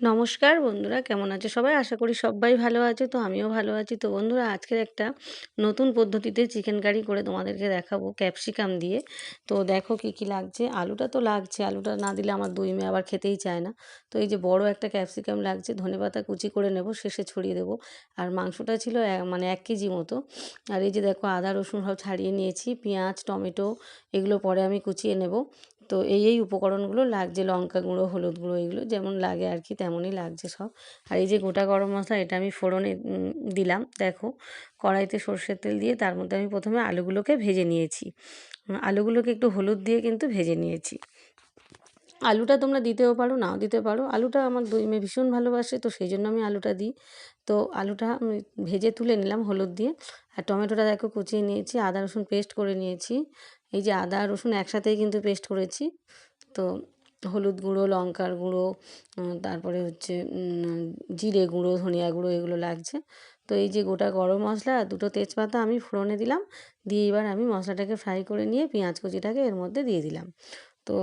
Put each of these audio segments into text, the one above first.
নমস্কার বন্ধুরা, কেমন আছো সবাই? আশা করি সবাই ভালো আছে, তো আমিও ভালো আছি। তো বন্ধুরা, আজকের একটা নতুন পদ্ধতিতে চিকেন কারি করে তোমাদেরকে দেখাবো ক্যাপসিকাম দিয়ে। তো দেখো কি কি লাগছে? আলুটা তো লাগছে, আলুটা না দিলে আমার দুই মেয়ে আবার খেতেই চায় না। তো এই যে বড় একটা ক্যাপসিকাম লাগছে ধনেপাতা কুচি করে নেব, শেষে ছড়িয়ে দেবো। আর মাংসটা ছিল মানে এক কেজি মতো। আর এই যে দেখো আদা, রসুন সব ছাড়িয়ে নিয়েছি, পেঁয়াজ, টমেটো এগুলো পরে আমি কুচিয়ে নেব। তো এই এই উপকরণগুলো লাগছে, লঙ্কা গুঁড়ো, হলুদ গুঁড়ো এগুলো যেমন লাগে আর কি তেমনই লাগছে সব। আর এই যে গোটা গরম মশলা এটা আমি ফোড়নে দিলাম। দেখো কড়াইতে সর্ষের তেল দিয়ে তার মধ্যে আমি প্রথমে আলুগুলোকে ভেজে নিয়েছি। আলুগুলোকে একটু হলুদ দিয়ে কিন্তু ভেজে নিয়েছি। আলুটা তোমরা দিতেও পারো, নাও দিতে পারো। আলুটা আমার দুই মেয়ে ভীষণ ভালোবাসে তো সেই জন্য আমি আলুটা দিই। তো আলুটা আমি ভেজে তুলে নিলাম হলুদ দিয়ে। আর টমেটোটা দেখো কুচিয়ে নিয়েছি, আদা রসুন পেস্ট করে নিয়েছি। এই যে আদা, রসুন একসাথেই কিন্তু পেস্ট করেছি। তো হলুদ গুঁড়ো, লঙ্কার গুঁড়ো তারপরে হচ্ছে জিরে গুঁড়ো, ধনিয়া গুঁড়ো এগুলো লাগছে। তো এই যে গোটা গরম মশলা, দুটো তেজপাতা আমি ফোড়নে দিলাম। দিয়ে এবার আমি মশলাটাকে ফ্রাই করে নিয়ে পেঁয়াজ কুচিটাকে এর মধ্যে দিয়ে দিলাম। তো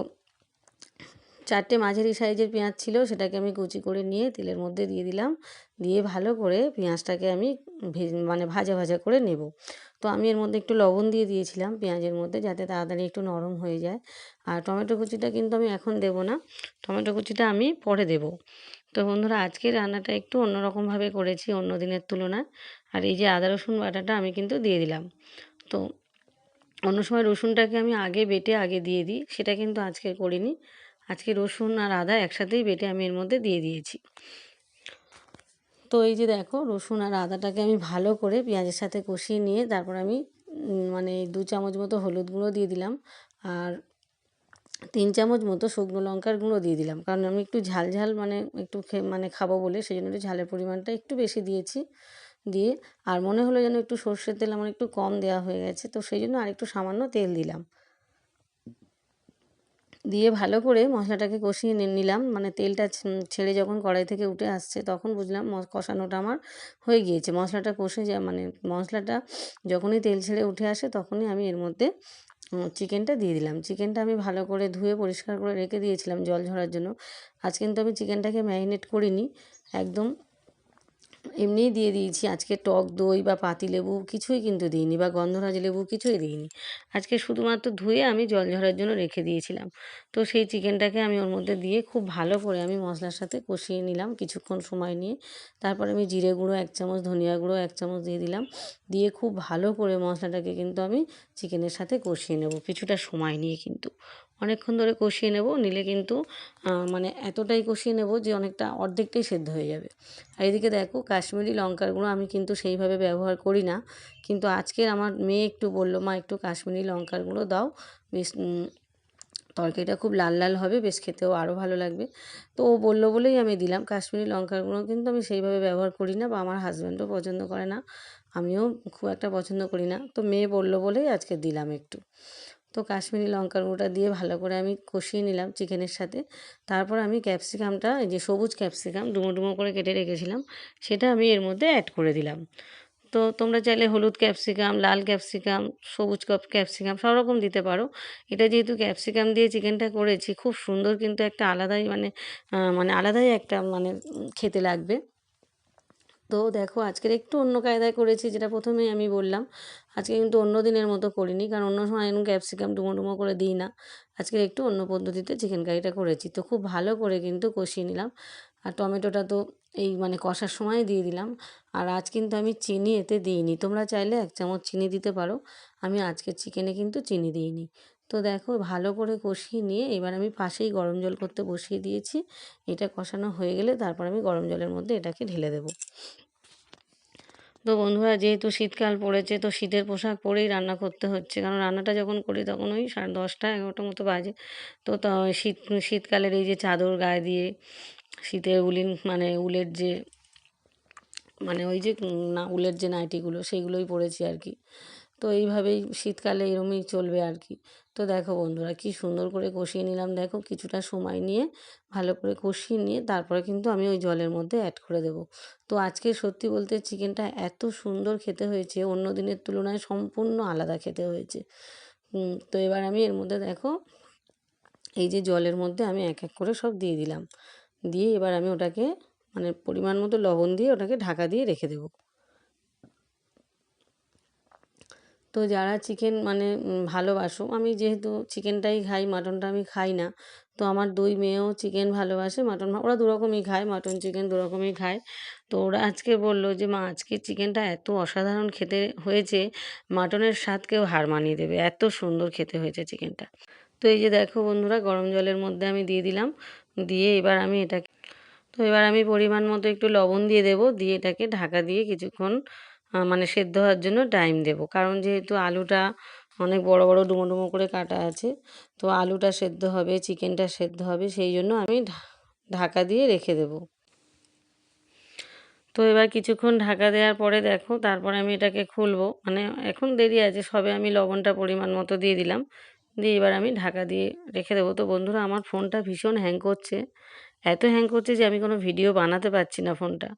চারটে মাঝারি সাইজের পেঁয়াজ ছিল, সেটাকে আমি কুচি করে নিয়ে তেলের মধ্যে দিয়ে দিলাম। দিয়ে ভালো করে পেঁয়াজটাকে আমি মানে ভাজা ভাজা করে নেব। তো আমি এর মধ্যে একটু লবণ দিয়ে দিয়েছিলাম পেঁয়াজের মধ্যে যাতে তাড়াতাড়ি একটু নরম হয়ে যায়। আর টমেটো কুচিটা কিন্তু আমি এখন দেব না, টমেটো কুচিটা আমি পরে দেব। তো বন্ধুরা, আজকে রান্নাটা একটু অন্যরকমভাবে করেছি, অন্য দিনের তুলনায়। আর এই যে আদা, রসুন বাটাটা আমি কিন্তু দিয়ে দিলাম। তো অন্য সময় রসুনটাকে আমি আগে বেটে আগে দিয়ে দিই, সেটা কিন্তু আজকে করিনি। আজকে রসুন আর আদা একসাথেই বেটে আমি এর মধ্যে দিয়ে দিয়েছি। তো এই যে দেখো, রসুন আর আদাটাকে আমি ভালো করে পেঁয়াজের সাথে কষিয়ে নিয়ে তারপর আমি মানে দু চামচ মতো হলুদ গুঁড়ো দিয়ে দিলাম আর তিন চামচ মতো শুকনো লঙ্কার গুঁড়ো দিয়ে দিলাম। কারণ আমি একটু ঝাল ঝাল মানে একটু মানে খাব বলে সেই জন্য একটু ঝালের পরিমাণটা একটু বেশি দিয়েছি, দিয়ে আর মনে হলো যেন একটু সর্ষের তেল আমার একটু কম দেওয়া হয়ে গেছে, তো সেই জন্য আর একটু সামান্য তেল দিলাম। দিয়ে ভালো করে মশলাটাকে কষিয়ে নিলাম। মানে তেলটা ছেড়ে যখন কড়াই থেকে উঠে আসছে তখন বুঝলাম কষানোটা আমার হয়ে গিয়েছে। মশলাটা কষে যা মানে মশলাটা যখনই তেল ছেড়ে উঠে আসে তখনই আমি এর মধ্যে চিকেনটা দিয়ে দিলাম। চিকেনটা আমি ভালো করে ধুয়ে পরিষ্কার করে রেখে দিয়েছিলাম জল ঝরার জন্য। আজ কিন্তু আমি চিকেনটাকে ম্যারিনেট করিনি। একদম এমনিই দিয়ে দিয়েছি। আজকে টক দই বা পাতিলেবু কিছুই কিন্তু দিইনি বা গন্ধরাজ লেবু কিছুই দিইনি। আজকে শুধুমাত্র ধুয়ে আমি জল ঝরার জন্য রেখে দিয়েছিলাম। তো সেই চিকেনটাকে আমি ওর মধ্যে দিয়ে খুব ভালো করে আমি মশলার সাথে কষিয়ে নিলাম কিছুক্ষণ সময় নিয়ে। তারপর আমি জিরে গুঁড়ো, এক চামচ ধনিয়া গুঁড়ো, এক চামচ দিয়ে দিলাম। দিয়ে খুব ভালো করে মশলাটাকে কিন্তু আমি চিকেনের সাথে কষিয়ে নেব কিছুটা সময় নিয়ে কিন্তু। অনেকক্ষণ ধরে কষিয়ে নেব, নিলে কিন্তু মানে এতটাই কষিয়ে নেব যে অনেকটা অর্ধেকটাই সেদ্ধ হয়ে যাবে। আর এদিকে দেখো, কাশ্মীরি লঙ্কার গুঁড়ো আমি কিন্তু সেইভাবে ব্যবহার করি না। কিন্তু আজকের আমার মেয়ে একটু বলল, মা, একটু কাশ্মীরি লঙ্কার গুঁড়ো দাও। বেশ তরকারিটা খুব লাল লাল হবে, বেশ খেতেও আরও ভালো লাগবে। তো ও বলল বলেই আমি দিলাম। কাশ্মীরি লঙ্কার গুঁড়ো কিন্তু আমি সেইভাবে ব্যবহার করি না বা আমার হাজব্যান্ডও পছন্দ করে না। আমিও খুব একটা পছন্দ করি না। তো মেয়ে বলল বলেই আজকে দিলাম একটু। তো কাশ্মীরি লঙ্কার গুঁড়োটা দিয়ে ভালো করে আমি কষিয়ে নিলাম চিকেনের সাথে। তারপর আমি ক্যাপসিকামটা, এই যে সবুজ ক্যাপসিকাম ডুমো ডুমো করে কেটে রেখেছিলাম, সেটা আমি এর মধ্যে অ্যাড করে দিলাম। তো তোমরা চাইলে হলুদ ক্যাপসিকাম, লাল ক্যাপসিকাম, সবুজ ক্যাপসিকাম সব রকম দিতে পারো। এটা যেহেতু ক্যাপসিকাম দিয়ে চিকেনটা করেছি, খুব সুন্দর কিন্তু একটা আলাদাই মানে মানে আলাদাই একটা মানে খেতে লাগবে। তো দেখো আজকের একটু অন্য কায়দায় করেছি, যেটা প্রথমেই আমি বললাম। আজকে কিন্তু অন্য দিনের মতো করিনি, কারণ অন্য সময় এরকম ক্যাপসিকাম ডুমো ডুমো করে দিই না। আজকে একটু অন্য পদ্ধতিতে চিকেন কারিটা করেছি। তো খুব ভালো করে কিন্তু কষিয়ে নিলাম। আর টমেটোটা তো এই মানে কষার সময় দিয়ে দিলাম। আর আজ কিন্তু আমি চিনি এতে দিইনি। তোমরা চাইলে এক চামচ চিনি দিতে পারো। আমি আজকের চিকেনে কিন্তু চিনি দিইনি। তো দেখো ভালো করে কষিয়ে নিয়ে এবার আমি পাশেই গরম জল করতে বসিয়ে দিয়েছি। এটা কষানো হয়ে গেলে তারপর আমি গরম জলের মধ্যে এটাকে ঢেলে দেবো। তো বন্ধুরা, যেহেতু শীতকাল পড়েছে, তো শীতের পোশাক পরেই রান্না করতে হচ্ছে। কারণ রান্নাটা যখন করি তখন ওই সাড়ে দশটা এগারোটার মতো বাজে। তো শীত, শীতকালের এই যে চাদর গায়ে দিয়ে শীতের উলিন মানে উলের যে মানে ওই যে, না, উলের যে নাইটিগুলো সেইগুলোই পরেছি আর কি। তো এইভাবেই শীতকালে এরমই চলবে আর কি তো দেখো বন্ধুরা কি সুন্দর করে কষিয়ে নিলাম। দেখো কিছুটা সময় নিয়ে ভালো করে কষিয়ে নিয়ে তারপরে কিন্তু আমি ওই জলের মধ্যে অ্যাড করে দেবো। তো আজকে সত্যি বলতে চিকেনটা এত সুন্দর খেতে হয়েছে, অন্য দিনের তুলনায় সম্পূর্ণ আলাদা খেতে হয়েছে। তো এবার আমি এর মধ্যে দেখো এই যে জলের মধ্যে আমি এক এক করে সব দিয়ে দিলাম। দিয়ে এবার আমি ওটাকে মানে পরিমাণ মতো লবণ দিয়ে ওটাকে ঢাকা দিয়ে রেখে দেবো। তো যারা চিকেন মানে ভালোবাসো, আমি যেহেতু চিকেনটাই খাই মাটনটা আমি খাই না, তো আমার দুই মেয়েও চিকেন ভালোবাসে মাটন ওরা দুরকমই খায় মাটন চিকেন দুরকমই খায়। তো ওরা আজকে বলল যে, মা, আজকে চিকেনটা এত অসাধারণ খেতে হয়েছে মাটনের স্বাদকেও হার মানিয়ে দেবে, এত সুন্দর খেতে হয়েছে চিকেনটা তো এই যে দেখো বন্ধুরা, গরম জলের মধ্যে আমি দিয়ে দিলাম, দিয়ে এবার আমি এটাকে তো এবার আমি পরিমাণ মতো একটু লবণ দিয়ে দেবো, দিয়ে এটাকে ঢাকা দিয়ে কিছুক্ষণ মানে সেদ্ধ হওয়ার জন্য টাইম দেব। কারণ যেহেতু আলুটা অনেক বড় বড়, ডুমো ডুমো করে কাটা আছে, তো আলুটা সেদ্ধ হবে, চিকেনটা সেদ্ধ হবে, সেই জন্য আমি ঢাকা দিয়ে রেখে দেব। তো এবার কিছুক্ষণ ঢাকা দেওয়ার পরে দেখো, তারপরে আমি এটাকে খুলবো। মানে এখন দেরি আছে, সবে আমি লবণটা পরিমাণ মতো দিয়ে দিলাম। দিয়ে এবার আমি ঢাকা দিয়ে রেখে দেবো। তো বন্ধুরা, আমার ফোনটা ভীষণ হ্যাং করছে। এত হ্যাং করছে যে আমি কোনো ভিডিও বানাতে পারছি না ফোনটা।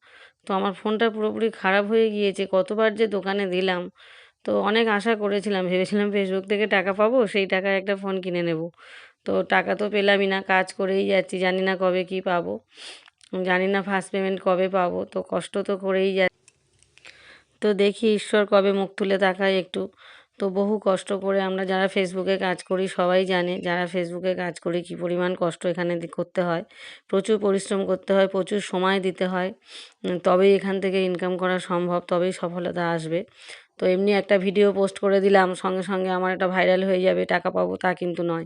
তো আমার ফোনটা পুরোপুরি খারাপ হয়ে গিয়েছে। কতবার যে দোকানে দিলাম। তো অনেক আশা করেছিলাম, ভেবেছিলাম ফেসবুক থেকে টাকা পাবো, সেই টাকায় একটা ফোন কিনে নেব। তো টাকা তো পেলামই না, কাজ করেই যাচ্ছি, জানি না কবে কি পাবো। জানি না ফার্স্ট পেমেন্ট কবে পাবো, তো কষ্ট তো করেই যাচ্ছি। তো দেখি ঈশ্বর কবে মুখ তুলে তাকায় একটু। তো বহু কষ্ট করে আমরা যারা ফেসবুকে কাজ করি সবাই জানে যারা ফেসবুকে কাজ করি কি পরিমাণ কষ্ট এখানে করতে হয়। প্রচুর পরিশ্রম করতে হয়, প্রচুর সময় দিতে হয়। তবেই এখান থেকে ইনকাম করা সম্ভব, তবেই সফলতা আসবে। তো এমনি একটা ভিডিও পোস্ট করে দিলাম, সঙ্গে সঙ্গে আমার একটা ভাইরাল হয়ে যাবে, টাকা পাবো তা কিন্তু নয়।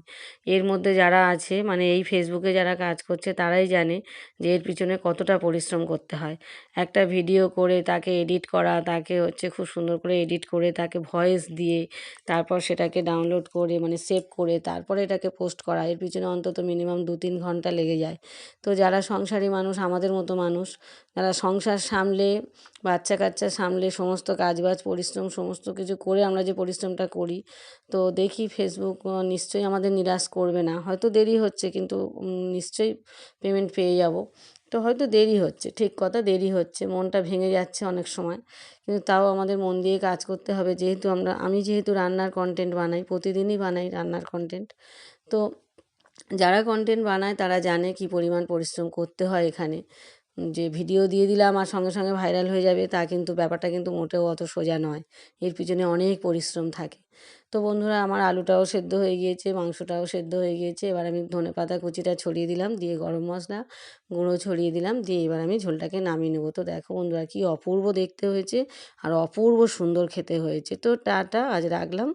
এর মধ্যে যারা আছে মানে এই ফেসবুকে যারা কাজ করছে, তারাই জানে যে এর পিছনে কতটা পরিশ্রম করতে হয়। একটা ভিডিও করে তাকে এডিট করা, তাকে হচ্ছে খুব সুন্দর করে এডিট করে তাকে ভয়েস দিয়ে, তারপর সেটাকে ডাউনলোড করে মানে সেভ করে, তারপরে এটাকে পোস্ট করা, এর পিছনে অন্তত মিনিমাম দু তিন ঘণ্টা লেগে যায়। তো যারা সংসারী মানুষ, আমাদের মতো মানুষ, যারা সংসার সামলে বাচ্চা কাচ্চা সামলে, সমস্ত কাজবাজ, পরিশ্রম সমস্ত কিছু করে আমরা যে পরিশ্রমটা করি, তো দেখি ফেসবুক নিশ্চয়ই আমাদের নিরাশ করবে না। হয়তো দেরি হচ্ছে কিন্তু নিশ্চয়ই পেমেন্ট পেয়ে যাব। তো হয়তো দেরি হচ্ছে, ঠিক কথা দেরি হচ্ছে, মনটা ভেঙে যাচ্ছে অনেক সময়। কিন্তু তাও আমাদের মন দিয়ে কাজ করতে হবে, যেহেতু আমরা, আমি যেহেতু রান্নার কন্টেন্ট বানাই, প্রতিদিনই বানাই রান্নার কন্টেন্ট তো যারা কন্টেন্ট বানায় তারা জানে কি পরিমাণ পরিশ্রম করতে হয় এখানে। যে ভিডিও দিয়ে দিলাম আর সঙ্গে সঙ্গে ভাইরাল হয়ে যাবে, তা কিন্তু ব্যাপারটা কিন্তু মোটেও অত সোজা নয়। এর পিছনে অনেক পরিশ্রম থাকে। তো বন্ধুরা, আমার আলুটাও সেদ্ধ হয়ে গিয়েছে, মাংসটাও সেদ্ধ হয়ে গিয়েছে। এবার আমি ধনে পাতা কুচিটা ছড়িয়ে দিলাম, দিয়ে গরম মশলা গুঁড়ো ছড়িয়ে দিলাম, দিয়ে এবার আমি ঝোলটাকে নামিয়ে নেব। তো দেখো বন্ধুরা, কি অপূর্ব দেখতে হয়েছে আর অপূর্ব সুন্দর খেতে হয়েছে। তো টাটা, আজ রাখলাম।